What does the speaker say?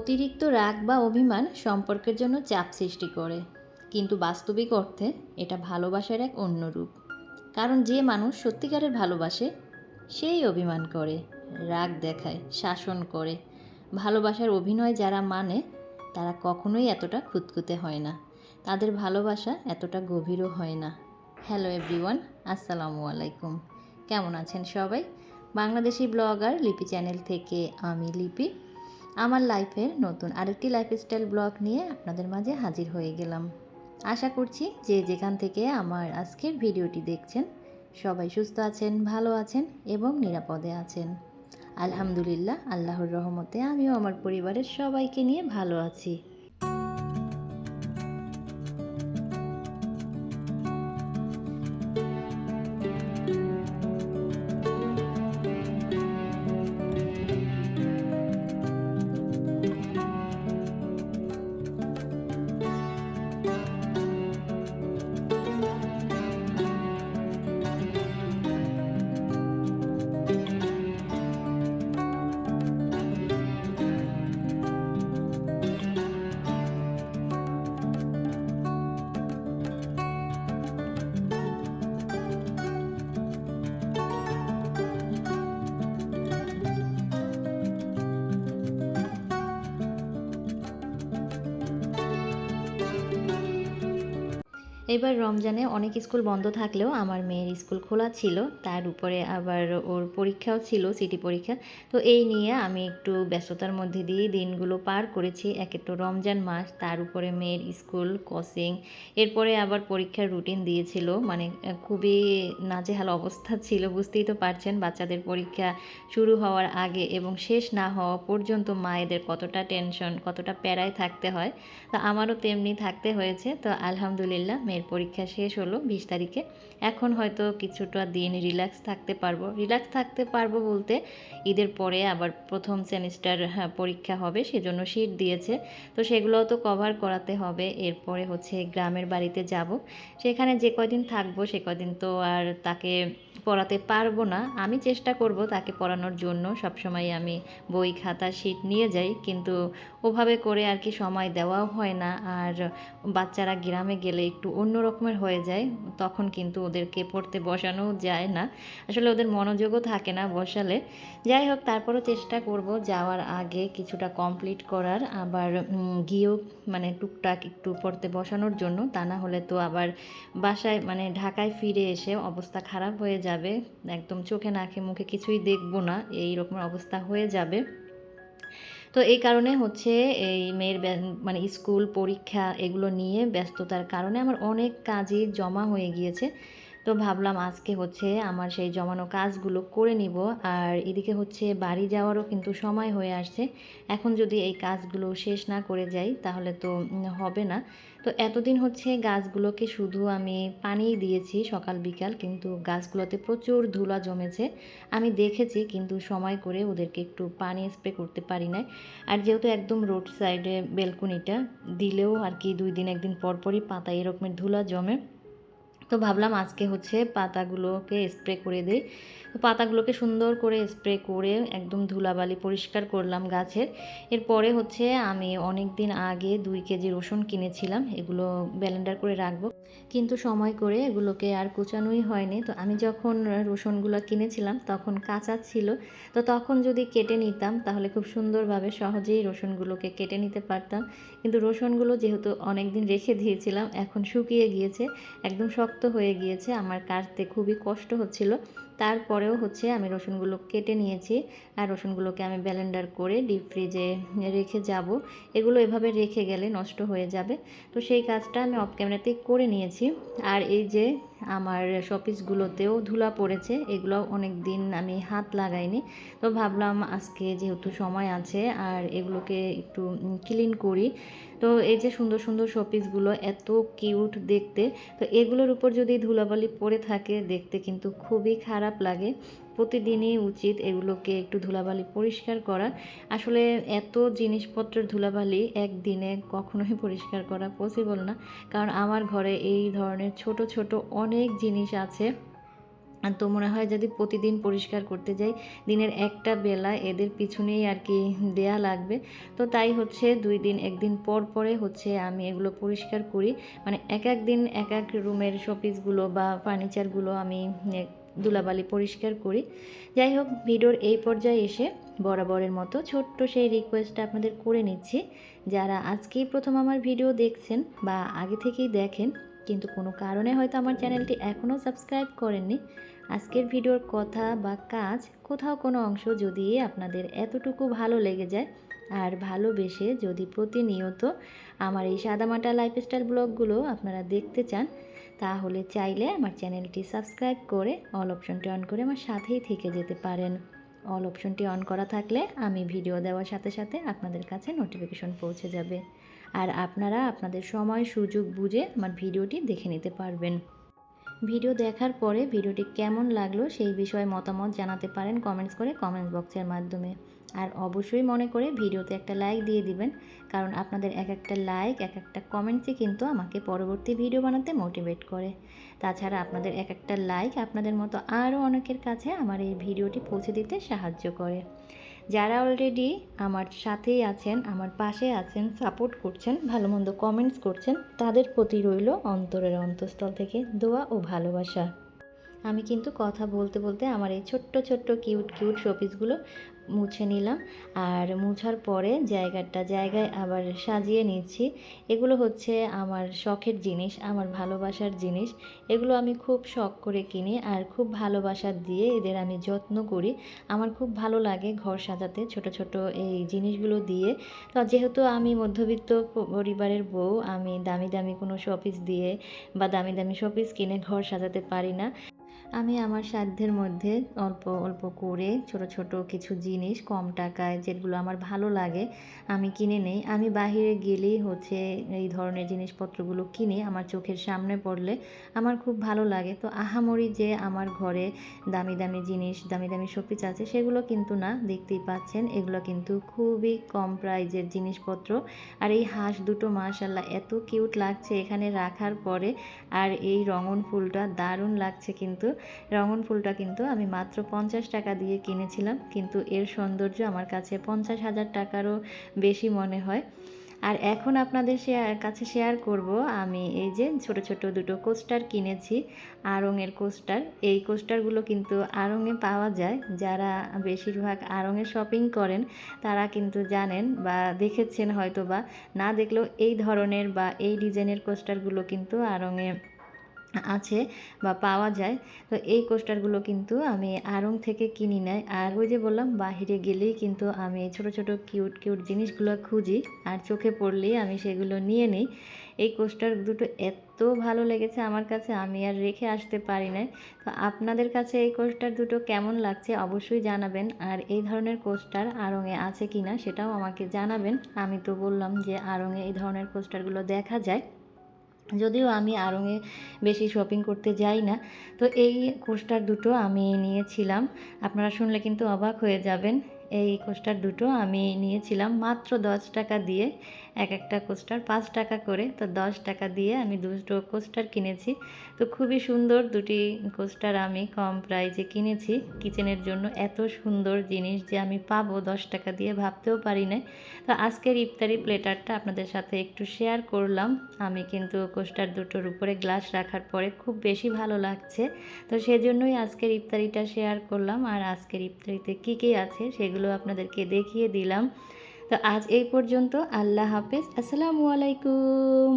অতিরিক্ত রাগ বা অভিমান সম্পর্কের জন্য চাপ সৃষ্টি করে। কিন্তু বাস্তবিক অর্থে এটা ভালোবাসার এক অন্য রূপ। কারণ যে মানুষ সত্যিকারের ভালোবাসে, সেই অভিমান করে, রাগ দেখায়, শাসন করে। ভালোবাসার অভিনয় যারা মানে তারা কখনোই এতটা খুঁতখুঁতে হয় না। তাদের ভালোবাসা এতটা গভীরও হয় না। হ্যালো এভরিওয়ান, আসসালামু আলাইকুম। কেমন আছেন সবাই? বাংলাদেশি ব্লগার লিপি চ্যানেল থেকে আমি লিপি। আমার লাইফের নতুন আরেকটি লাইফস্টাইল ব্লগ নিয়ে আপনাদের মাঝে হাজির হয়ে গেলাম। আশা করছি যে যেখান থেকে আমার আজকের ভিডিওটি দেখছেন, সবাই সুস্থ আছেন, ভালো আছেন এবং নিরাপদে আছেন। আলহামদুলিল্লাহ, আল্লাহর রহমতে আমিও আমার পরিবারের সবাইকে নিয়ে ভালো আছি। এবার রমজানে অনেক স্কুল বন্ধ থাকলেও আমার মেয়ের স্কুল খোলা ছিল। তার উপরে আবার ওর পরীক্ষাও ছিল, সিটি পরীক্ষা। তো এই নিয়ে আমি একটু ব্যস্ততার মধ্যে দিয়ে দিনগুলো পার করেছি। এক একটু রমজান মাস, তার উপরে মেয়ের স্কুল, কোচিং, এরপরে আবার পরীক্ষার রুটিন দিয়েছিল। মানে খুবই নাজেহাল অবস্থা ছিল, বুঝতেই তো পারছেন। বাচ্চাদের পরীক্ষা শুরু হওয়ার আগে এবং শেষ না হওয়া পর্যন্ত মায়েদের কতটা টেনশন, কতটা প্যারায় থাকতে হয়, তো আমারও তেমনি থাকতে হয়েছে। তো আলহামদুলিল্লাহ, মেয়ের পরীক্ষা শেষ হলো বিশ তারিখে। এখন হয়তো কিছুটা দিন রিল্যাক্স থাকতে পারব। রিল্যাক্স থাকতে পারব বলতে ঈদের পরে আবার প্রথম সেমিস্টার পরীক্ষা হবে, সেজন্য সিট দিয়েছে। তো সেগুলোও তো কভার করাতে হবে। এরপরে হচ্ছে গ্রামের বাড়িতে যাব। সেখানে যে কয়দিন থাকব, সে কয়দিন তো আর তাকে পড়াতে পারব না। আমি চেষ্টা করব তাকে পড়ানোর জন্য। সবসময় আমি বই, খাতা শিট নিয়ে যাই। কিন্তু ওভাবে করে আর কি সময় দেওয়াও হয় না। আর বাচ্চারা গ্রামে গেলে একটু অন্য রকমের হয়ে যায়, তখন কিন্তু ওদেরকে পড়তে বসানো যায় না। আসলে ওদের মনোযোগও থাকে না বসালে। যাই হোক, তারপরও চেষ্টা করব যাওয়ার আগে কিছুটা কমপ্লিট করার। আবার গিয়েও মানে টুকটাক একটু পড়তে বসানোর জন্য। তা না হলে তো আবার বাসায় মানে ঢাকায় ফিরে এসে অবস্থা খারাপ হয়ে যাবে। একদম চোখে নাকে মুখে কিছুই দেখব না। এই রকমের অবস্থা হয়ে যাবে। তো এই কারণে হচ্ছে এই মেয়ের মানে স্কুল পরীক্ষা এগুলো নিয়ে ব্যস্ততার কারণে আমার অনেক কাজই জমা হয়ে গিয়েছে। তো ভাবলাম আজকে হচ্ছে আমার সেই জমানো কাজগুলো করে নিব। আর এদিকে হচ্ছে বাড়ি যাওয়ারও কিন্তু সময় হয়ে আসছে। এখন যদি এই কাজগুলো শেষ না করে যাই, তাহলে তো হবে না। তো এতদিন হচ্ছে গাছগুলোকে শুধু আমি পানিই দিয়েছি সকাল, বিকাল, কিন্তু গাছগুলোতে প্রচুর ধুলা জমেছে। আমি দেখেছি, কিন্তু সময় করে ওদেরকে একটু পানি স্প্রে করতে পারি না আর যেহেতু একদম রোড সাইডে বেলকুনিটা, দিলেও আর কি দুই দিন, একদিন পরপরই পাতা এরকমের ধুলা জমে। তো ভাবলাম আজকে হচ্ছে পাতাগুলোকে স্প্রে করে দিই। তো পাতাগুলোকে সুন্দর করে স্প্রে করে একদম ধুলাবালি পরিষ্কার করলাম গাছের। এরপরে হচ্ছে আমি অনেক দিন আগে দুই কেজি রসুন কিনেছিলাম, এগুলো ব্যালেন্ডার করে রাখব। কিন্তু সময় করে এগুলোকে আর কুচানোই হয়নি। তো আমি যখন রসুনগুলো কিনেছিলাম তখন কাঁচা ছিল। তো তখন যদি কেটে নিতাম তাহলে খুব সুন্দরভাবে সহজেই রসুনগুলোকে কেটে নিতে পারতাম। কিন্তু রসুনগুলো যেহেতু অনেক দিন রেখে দিয়েছিলাম, এখন শুকিয়ে গিয়েছে। একদম শক্ত হয়ে গিয়েছে। আমার কাটতে খুবই কষ্ট হচ্ছিল। তারপরেও হচ্ছে আমি রসুনগুলো কেটে নিয়েছি আর রসুনগুলোকে আমি ব্যালেন্ডার করে ডিপ ফ্রিজে রেখে যাব। এগুলো এভাবে রেখে গেলে নষ্ট হয়ে যাবে। তো সেই কাজটা আমি অফ ক্যামেরাতেই করে নিয়েছি। আর এই যে আমার শপিসগুলোতেও ধুলা পড়েছে এগুলো অনেক দিন আমি হাত লাগাইনি। তো ভাবলাম আজকে যেহেতু সময় আছে আর এগুলোকে একটু ক্লিন করি। তো এই যে সুন্দর সুন্দর শপিসগুলো এত কিউট দেখতে, তো এগুলোর উপর যদি ধুলাবালি পড়ে থাকে, দেখতে কিন্তু খুবই খারাপ লাগে। প্রতিদিনই উচিত এগুলোকে একটু ধুলাবালি পরিষ্কার করা। আসলে এত জিনিসপত্রের ধুলাবালি একদিনে কখনোই পরিষ্কার করা পসিবল না। কারণ আমার ঘরে এই ধরনের ছোট ছোট অনেক জিনিস আছে। তো মনে হয় যদি প্রতিদিন পরিষ্কার করতে যাই, দিনের একটা বেলা এদের পিছনেই আর কি দেয়া লাগবে। তো তাই হচ্ছে দুই দিন, একদিন পর পরে হচ্ছে আমি এগুলো পরিষ্কার করি। মানে এক এক দিন এক এক রুমের শোপিসগুলো বা ফার্নিচারগুলো আমি ধুলাবালি পরিষ্কার করি। যাই হোক, ভিডিওর এই পর্যায়ে এসে বরাবরের মতো ছোট্ট সেই রিকোয়েস্টটা আপনাদের করে নিচ্ছি। যারা আজকেই প্রথম আমার ভিডিও দেখছেন বা আগে থেকেই দেখেন, কিন্তু কোনো কারণে হয়তো আমার চ্যানেলটি এখনও সাবস্ক্রাইব করেননি, আজকের ভিডিওর কথা বা কাজ কোথাও কোনো অংশ যদি আপনাদের এতটুকু ভালো লেগে যায় আর ভালোবেসে যদি প্রতিনিয়ত আমার এই সাদামাটা লাইফস্টাইল ব্লগগুলো আপনারা দেখতে চান, তাহলে চাইলে আমার চ্যানেলটি সাবস্ক্রাইব করে অল অপশনটি অন করে আমার সাথেই থেকে যেতে পারেন। অল অপশনটি অন করা থাকলে আমি ভিডিও দেওয়ার সাথে সাথে আপনাদের কাছে নোটিফিকেশন পৌঁছে যাবে। আর আপনারা আপনাদের সময়, সুযোগ বুঝে আমার ভিডিওটি দেখে নিতে পারবেন। ভিডিও দেখার পরে ভিডিওটি কেমন লাগল সেই বিষয়ে মতামত জানাতে পারেন কমেন্টস করে কমেন্টস বক্সের মাধ্যমে। আর অবশ্যই মনে করে ভিডিওতে একটা লাইক দিয়ে দিবেন। কারণ আপনাদের এক একটা লাইক এক একটা কমেন্টসই কিন্তু আমাকে পরবর্তী ভিডিও বানাতে মোটিভেট করে। তাছাড়া আপনাদের এক একটা লাইক আপনাদের মতো আরও অনেকের কাছে আমার এই ভিডিওটি পৌঁছে দিতে সাহায্য করে। যারা অলরেডি আমার সাথেই আছেন, আমার পাশে আছেন সাপোর্ট করছেন, ভালো মন্দ কমেন্টস করছেন, তাদের প্রতি রইল অন্তরের অন্তঃস্থল থেকে দোয়া ও ভালোবাসা। আমি কিন্তু কথা বলতে বলতে আমার এই ছোট্ট ছোট্ট কিউট কিউট শোপিসগুলো মুছে নিলাম। আর মুছার পরে জায়গাটা, জায়গায় আবার সাজিয়ে নিচ্ছি। এগুলো হচ্ছে আমার শখের জিনিস, আমার ভালোবাসার জিনিস। এগুলো আমি খুব শখ করে কিনি আর খুব ভালোবাসা দিয়ে এদের আমি যত্ন করি। আমার খুব ভালো লাগে ঘর সাজাতে, ছোট ছোট এই জিনিসগুলো দিয়ে। তো যেহেতু আমি মধ্যবিত্ত পরিবারের বউ, আমি দামি দামি কোনো শপিস দিয়ে বা দামি দামি শপিস কিনে ঘর সাজাতে পারি না। আমি আমার সাধ্যের মধ্যে অল্প অল্প করে ছোট ছোট কিছু জিনিস কম টাকায় যেগুলো আমার ভালো লাগে, আমি কিনে নেই। আমি বাহিরে গেলেই হচ্ছে এই ধরনের জিনিসপত্রগুলো কিনি আমার চোখের সামনে পড়লে আমার খুব ভালো লাগে। তো আহামরি যে আমার ঘরে দামি দামি জিনিস, দামি দামি শোপিস আছে, সেগুলো কিন্তু না, দেখতেই পাচ্ছেন। এগুলো কিন্তু খুবই কম প্রাইজের জিনিসপত্র। আর এই হাঁস দুটো মাশাল্লাহ এত কিউট লাগছে এখানে রাখার পরে। আর এই রঙন ফুলটা দারুণ লাগছে কিন্তু। রঙন ফুলটা কিন্তু আমি মাত্র পঞ্চাশ টাকা দিয়ে কিনেছিলাম, কিন্তু এর সৌন্দর্য আমার কাছে পঞ্চাশ হাজার টাকারও বেশি মনে হয়। আর এখন আপনাদের শেয়ার কাছে শেয়ার করব, আমি এই যে ছোট ছোট দুটো কোস্টার কিনেছি আড়ংয়ের কোস্টার এই কোস্টারগুলো কিন্তু আড়ংয়ে পাওয়া যায়। যারা বেশিরভাগ আড়ংয়ে শপিং করেন, তারা কিন্তু জানেন বা দেখেছেন হয়তো বা না দেখলেও এই ধরনের বা এই ডিজাইনের কোস্টারগুলো কিন্তু আড়ংয়ে আছে বা পাওয়া যায়, তো এই কোস্টারগুলো কিন্তু আমি আড়ং থেকে কিনি নাই। আর ওই যে বললাম, বাহিরে গেলেই কিন্তু আমি ছোট ছোট, কিউট কিউট জিনিসগুলো খুঁজি আর চোখে পড়লেই আমি সেগুলো নিয়ে নিই। এই কোস্টার দুটো এত ভালো লেগেছে আমার কাছে, আমি আর রেখে আসতে পারি না তো আপনাদের কাছে এই কোস্টার দুটো কেমন লাগছে অবশ্যই জানাবেন। আর এই ধরনের কোস্টার আড়ংয়ে আছে কি না সেটাও আমাকে জানাবেন। আমি তো বললাম যে আড়ংয়ে এই ধরনের কোস্টারগুলো দেখা যায়। যদিও আমি আরঙে বেশি শপিং করতে যাই না, তো এই কোস্টার দুটো আমি নিয়েছিলাম। আপনারা শুনলে কিন্তু অবাক হয়ে যাবেন। এই কোস্টার দুটো আমি নিয়েছিলাম মাত্র দশ টাকা দিয়ে। এক একটা কোস্টার পাঁচ টাকা করে, তো দশ টাকা দিয়ে আমি দুটো কোস্টার কিনেছি। তো খুবই সুন্দর দুটি কোস্টার আমি কম প্রাইজে কিনেছি। কিচেনের জন্য এত সুন্দর জিনিস যে আমি পাবো দশ টাকা দিয়ে ভাবতেও পারি না তো আজকের ইফতারি প্লেটারটা আপনাদের সাথে একটু শেয়ার করলাম। আমি কিন্তু কোস্টার দুটোর উপরে গ্লাস রাখার পরে খুব বেশি ভালো লাগছে। তো সেজন্যই আজকের ইফতারিটা শেয়ার করলাম। আর আজকের ইফতারিতে কী কী আছে সেগুলো আপনাদেরকে দেখিয়ে দিলাম। তো আজ এই পর্যন্ত আল্লাহ হাফেজ। আসসালামু আলাইকুম।